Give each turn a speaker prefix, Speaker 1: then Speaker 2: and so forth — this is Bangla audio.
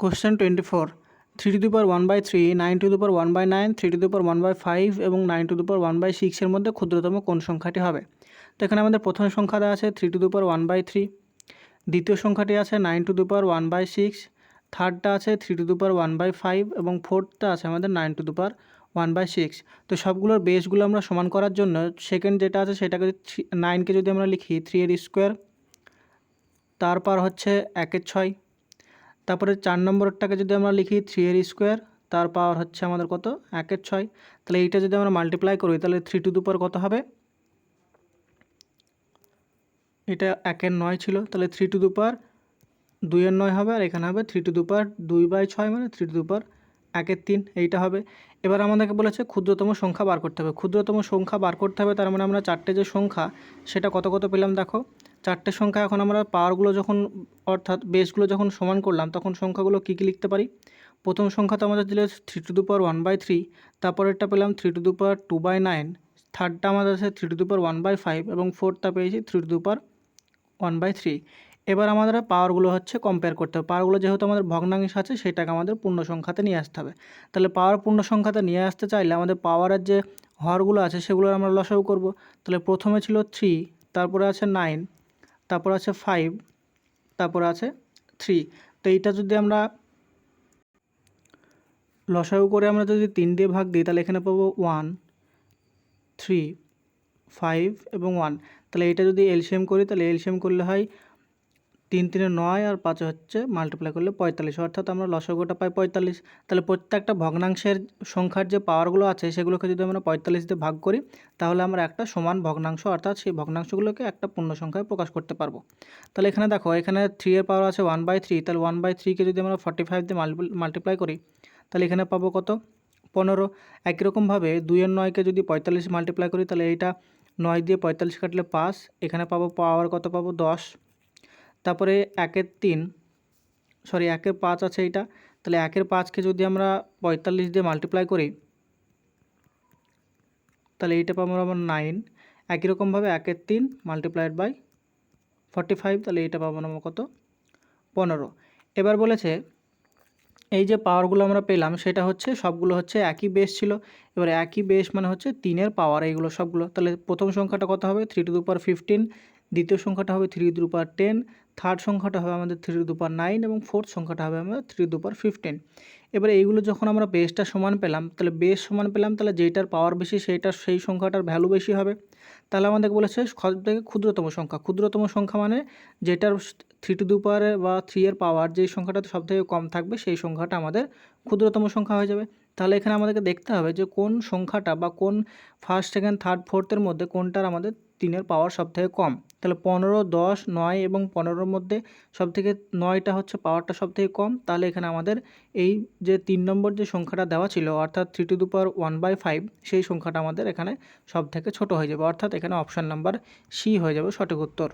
Speaker 1: Question twenty four three to the power one by three, nine to the power one by nine, three to the power one by five এবং nine to the power one by সিক্সের মধ্যে ক্ষুদ্রতম কোন সংখ্যাটি হবে? তো এখানে আমাদের প্রথম সংখ্যা দেওয়া আছে three to the power one by three, দ্বিতীয় সংখ্যাটি আছে nine to the power one by six, থার্ডটা আছে three to the power one by five এবং ফোর্থটা আছে আমাদের nine to the power one by six. তো সবগুলোর বেসগুলো আমরা সমান করার জন্য সেকেন্ড যেটা আছে সেটাকে নাইনকে যদি আমরা লিখি থ্রি এর স্কোয়ার তারপর হচ্ছে একের ছয় তারপরে চার নম্বরটাকে যদি আমরা লিখি থ্রি এর স্কোয়ার তার পাওয়ার হচ্ছে আমাদের কত? একের ছয়। তাহলে এইটা যদি আমরা মাল্টিপ্লাই করি, তাহলে থ্রি টু দুপার কত হবে? এটা একের নয় ছিল, তাহলে থ্রি টু দুপার দুইয়ের নয় হবে, আর এখানে হবে থ্রি টু দুপার দুই বাই ছয় মানে থ্রি টু দুপার একের তিন। এইটা হবে। এবার আমাদেরকে বলেছে ক্ষুদ্রতম সংখ্যা বার করতে হবে। ক্ষুদ্রতম সংখ্যা বার করতে হবে, তার মানে আমরা চারটে যে সংখ্যা, সেটা কত কত পেলাম দেখো। চারটে সংখ্যা এখন আমরা পাওয়ারগুলো যখন, অর্থাৎ বেসগুলো যখন সমান করলাম, তখন সংখ্যাগুলো কী কী লিখতে পারি? প্রথম সংখ্যা তো আমাদের দিলে three to the power one by three তারপরেরটা পেলাম three to the power two by nine থার্ডটা আমাদের আছে three to the power one by five এবং ফোর্থটা পেয়েছি three to the power one by three এবার আমাদের পাওয়ারগুলো হচ্ছে কম্পেয়ার করতে হবে। পাওয়ারগুলো যেহেতু আমাদের ভগ্নাংশ আছে, সেটাকে আমাদের পূর্ণ সংখ্যাতে নিয়ে আসতে হবে। তাহলে পাওয়ার পূর্ণ সংখ্যাতে নিয়ে আসতে চাইলে আমাদের পাওয়ারের যে হরগুলো আছে সেগুলো আমরা লসাগু করব। তাহলে প্রথমে ছিল থ্রি তারপরে আছে নাইন তারপর আছে ফাইভ তারপর আছে থ্রি তো এইটা যদি আমরা লসাগু করে আমরা যদি তিন দিয়ে ভাগ দিই, তাহলে এখানে পাবো ওয়ান থ্রি ফাইভ এবং ওয়ান তাহলে এটা যদি এলসিএম করি, তাহলে এলসিএম করলে হয় তিন তিনে নয় আর পাঁচে হচ্ছে মাল্টিপ্লাই করলে পঁয়তাল্লিশ। অর্থাৎ আমরা লসাগুটা পাই পঁয়তাল্লিশ। তাহলে প্রত্যেকটা ভগ্নাংশের সংখ্যার যে পাওয়ারগুলো আছে, সেগুলোকে যদি আমরা পঁয়তাল্লিশ দিয়ে ভাগ করি, তাহলে আমরা একটা সমান ভগ্নাংশ, অর্থাৎ সেই ভগ্নাংশগুলোকে একটা পূর্ণ সংখ্যায় প্রকাশ করতে পারব। তাহলে এখানে দেখো, এখানে থ্রি এর পাওয়ার আছে ওয়ান বাই থ্রি তাহলে ওয়ান বাই থ্রিকে যদি আমরা ফর্টি ফাইভ দিয়ে মাল্টিপ্লাই করি, তাহলে এখানে পাবো কত? পনেরো। একই রকমভাবে দুইয়ের নয়কে যদি পঁয়তাল্লিশ মাল্টিপ্লাই করি, তাহলে এইটা নয় দিয়ে পঁয়তাল্লিশ কাটলে পাঁচ। এখানে পাবো পাওয়ার কত? পাবো দশ। তারপরে একের তিন সরি একের পাঁচ আছে এইটা। তাহলে একের পাঁচকে যদি আমরা পঁয়তাল্লিশ দিয়ে মাল্টিপ্লাই করি, তাহলে এইটা পাবো আমার নাইন একই রকমভাবে একের তিন মাল্টিপ্লাইড বাই ফর্টি ফাইভ তাহলে এইটা পাবো আমার কত? পনেরো। এবার বলেছে, এই যে পাওয়ারগুলো আমরা পেলাম, সেটা হচ্ছে সবগুলো হচ্ছে একই বেস ছিল। এবার একই বেস মানে হচ্ছে তিনের পাওয়ার এইগুলো সবগুলো। তাহলে প্রথম সংখ্যাটা কত হবে? Three to the power fifteen দ্বিতীয় সংখ্যাটা হবে three to power ten third সংখ্যাটা হবে আমাদের থ্রি পাওয়ার নাইন এবং ফোর্থ সংখ্যাটা হবে আমাদের থ্রি পাওয়ার ফিফটিন এবারে এইগুলো যখন আমরা বেসটা সমান পেলাম, তাহলে বেস সমান পেলাম, তাহলে যেটার পাওয়ার বেশি সেইটার, সেই সংখ্যাটার ভ্যালু বেশি হবে। তাহলে আমাদের বলেছে সব থেকে ক্ষুদ্রতম সংখ্যা। ক্ষুদ্রতম সংখ্যা মানে যেটার থ্রি টু দু পাওয়ারে বা থ্রি এর পাওয়ার যেই সংখ্যাটা সব থেকে কম থাকবে, সেই সংখ্যাটা আমাদের ক্ষুদ্রতম সংখ্যা হয়ে যাবে। তাহলে এখানে আমাদেরকে দেখতে হবে যে কোন সংখ্যাটা বা কোন ফার্স্ট সেকেন্ড থার্ড ফোর্থের মধ্যে কোনটার আমাদের তিনের পাওয়ার সবথেকে কম। তাহলে পনেরো, দশ, নয় এবং পনেরোর মধ্যে সব থেকে নয়টা হচ্ছে পাওয়ারটা সবথেকে কম। তাহলে এখানে আমাদের এই যে তিন নম্বর যে সংখ্যাটা দেওয়া ছিল, অর্থাৎ three to the power one by five সেই সংখ্যাটা আমাদের এখানে সব থেকে ছোটো হয়ে যাবে। অর্থাৎ এখানে অপশান নাম্বার সি হয়ে যাবে সঠিক উত্তর।